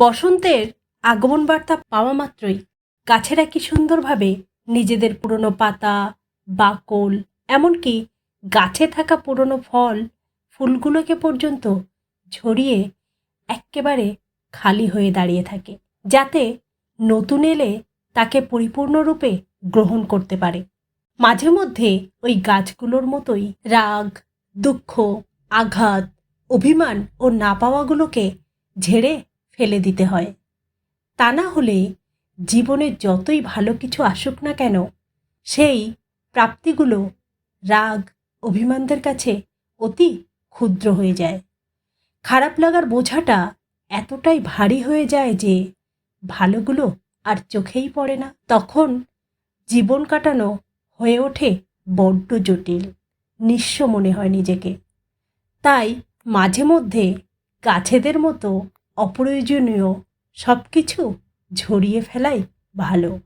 বসন্তের আগমন বার্তা পাওয়া মাত্রই গাছেরা কি সুন্দরভাবে নিজেদের পুরনো পাতা, বাকল, এমনকি গাছে থাকা পুরনো ফল, ফুলগুলোকে পর্যন্ত ঝরিয়ে এক্কেবারে খালি হয়ে দাঁড়িয়ে থাকে, যাতে নতুন এলে তাকে পরিপূর্ণরূপে গ্রহণ করতে পারে। মাঝে মধ্যে ওই গাছগুলোর মতোই রাগ, দুঃখ, আঘাত, অভিমান ও না পাওয়াগুলোকে ঝেড়ে ফেলে দিতে হয়। তা না হলে জীবনে যতই ভালো কিছু আসুক না কেন, সেই প্রাপ্তিগুলো রাগ, অভিমানদের কাছে অতি ক্ষুদ্র হয়ে যায়। খারাপ লাগার বোঝাটা এতটাই ভারী হয়ে যায় যে ভালোগুলো আর চোখেই পড়ে না। তখন জীবন কাটানো হয়ে ওঠে বড্ড জটিল, নিঃস্ব মনে হয় নিজেকে। তাই মাঝে মধ্যে গাছেদের মতো অপ্রয়োজনীয় সব কিছু ঝরিয়ে ফেলাই ভালো।